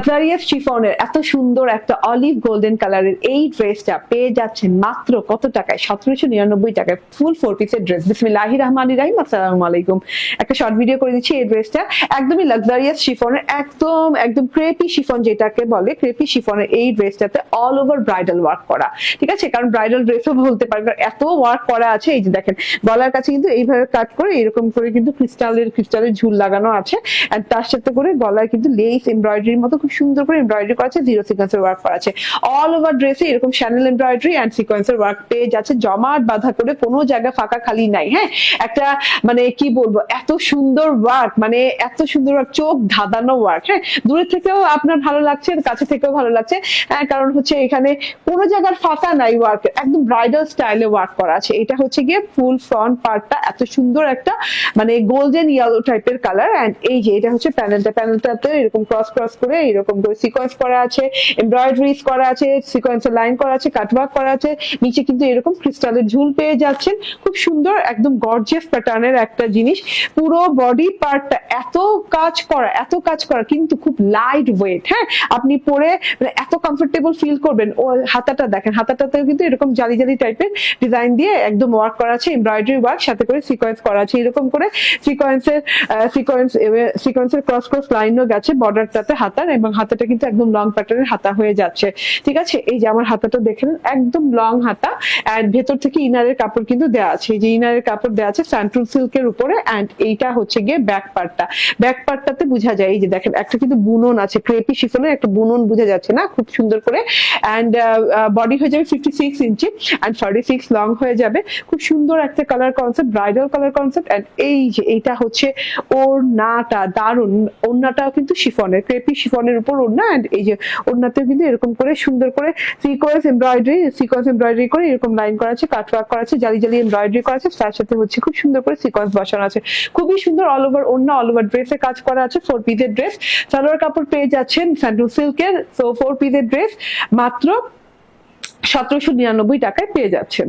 Luxurious শিফনের এত সুন্দর একটা অলিভ গোল্ডেন কালারের এই ড্রেসটা পেয়ে যাচ্ছেন মাত্র কত টাকায়? সতেরোশো নিরানব্বই টাকায় ফুল ফোর পিসের ড্রেস বিসমিল্লাহি রহমান রাহিম, আসসালামু আলাইকুম। একটা শর্ট ভিডিও করে দিচ্ছি এই ড্রেসটা একদমই লাক্সারিয়াস শিফনের একদম একদম ক্রেপি শিফন যেটাকে বলে ক্রেপি শিফনের এই ড্রেসটাতে অল ওভার ব্রাইডাল ওয়ার্ক করা। ঠিক আছে? কারণ ব্রাইডাল ড্রেসও বলতে পারবে কারণ এত ওয়ার্ক করা আছে, এই যে দেখেন, গলার কাছে কিন্তু এইভাবে কাট করে এরকম করে কিন্তু ক্রিস্টালের ক্রিস্টালের ঝুল লাগানো আছে। আর তার সাথে করে গলায় কিন্তু লেস এমব্রয়ডারির মতো খুব সুন্দর করে এমব্রয়ডারি করা আছে জিরো সিকোয়েন্সের ওয়ার্ক করা আছে। অল ওভার ড্রেসে এরকম শ্যানেল এমব্রয়ডারি অ্যান্ড সিকোয়েন্সের ওয়ার্ক পেয়ে যাচ্ছে জমাট বাঁধা করে কোনো জায়গা ফাঁকা খালি নাই হ্যাঁ? একটা মানে কি বলব এত সুন্দর ওয়ার্ক মানে এত সুন্দর work, চোখ ধাঁধানো ওয়ার্ক হ্যাঁ? দূরের থেকেও আপনার ভালো লাগছে কাছে থেকেও ভালো লাগছে হ্যাঁ? কারণ হচ্ছে এখানে কোনো জায়গার ফাঁকা নাই ওয়ার্ক একদম ব্রাইডাল স্টাইলে ওয়ার্ক করা আছে। এটা হচ্ছে গিয়ে ফুল ফ্রন্ট পার্টটা এত সুন্দর একটা মানে গোল্ডেন ইয়েলো টাইপের কালার এন্ড এই যে এটা হচ্ছে প্যানেলটা প্যানেলটাতে এরকম ক্রস ক্রস করে এরকম করে সিকোয়েন্স করা আছে এমব্রয়ডারিজ করা আছে সিকোয়েন্সের লাইন করা আছে কাটওয়ার্ক করা আছে, নিচে কিন্তু এরকম ক্রিস্টালের ঝুল পেয়ে যাচ্ছেন। খুব সুন্দর, একদম গর্জিয়াস প্যাটার্নের একটা জিনিস। পুরো বডি পার্টটা এত কাজ করা, এত কাজ করা, কিন্তু খুব লাইট ওয়েট হ্যাঁ? আপনি পরে মানে এত কমফোর্টেবল ফিল করবেন, ও হাতাটা দেখেন, হাতাটাতেও কিন্তু এরকম জালি জালি টাইপের ডিজাইন দিয়ে একদম ওয়ার্ক করা আছে এমব্রয়ডারি ওয়ার্ক সাথে করে সিকোয়েন্স করা আছে, এরকম করে সিকোয়েন্সের সিকোয়েন্স সিকোয়েন্সের ক্রস ক্রস লাইনও গেছে বর্ডারটাতে হাতার এবং হাতাটা কিন্তু একদম লং প্যাটার্নের হাতা হয়ে যাচ্ছে। ঠিক আছে? এই যে আমার হাতাটা দেখেন, একদম লং হাতা অ্যান্ড ভেতর থেকে ইনারের কাপড় কিন্তু দেওয়া আছে। এই যে ইনারের কাপড় দেওয়া আছে স্যান্টুল সিল্কের উপরে অ্যান্ড এইটা হচ্ছে গিয়ে ব্যাক পার্টটা ব্যাক পার্টটাতে বোঝা যায়, এই যে দেখেন, একটা কিন্তু বুনন আছে ক্রেপি শিফনের একটা বুনন বোঝা যাচ্ছে না, খুব সুন্দর করে। অ্যান্ড বডি হয়ে যাবে fifty six inch and forty six long হয়ে যাবে। খুব সুন্দর একটা colour concept bridal colour concept and এই যে এইটা হচ্ছে ওড়নাটা দারুণ ওড়নাটাও কিন্তু শিফনের ক্রেপি শিফনের উপর ওড়না অ্যান্ড এই যে ওড়নাতেও কিন্তু এরকম করে সুন্দর করে সিকোয়েন্স এমব্রয়ডারি সিকোয়েন্স এমব্রয়ডারি করে এরকম লাইন করা আছে কাট ওয়ার্ক করা আছে, জালি জালি এমব্রয়ডারি করা আছে, তার সাথে হচ্ছে খুব সুন্দর করে সিকোয়েন্স বসানো আছে। খুবই সুন্দর অল ওভার ওড়না অল ওভার ড্রেসে কাজ করা আছে ফোর পিসের ড্রেস সালোয়ার কাপড় পেয়ে যাচ্ছেন স্যান্ডুল সিল্কের সো ফোর পিসের ড্রেস মাত্র সতেরোশো নিরানব্বই টাকায় পেয়ে যাচ্ছেন।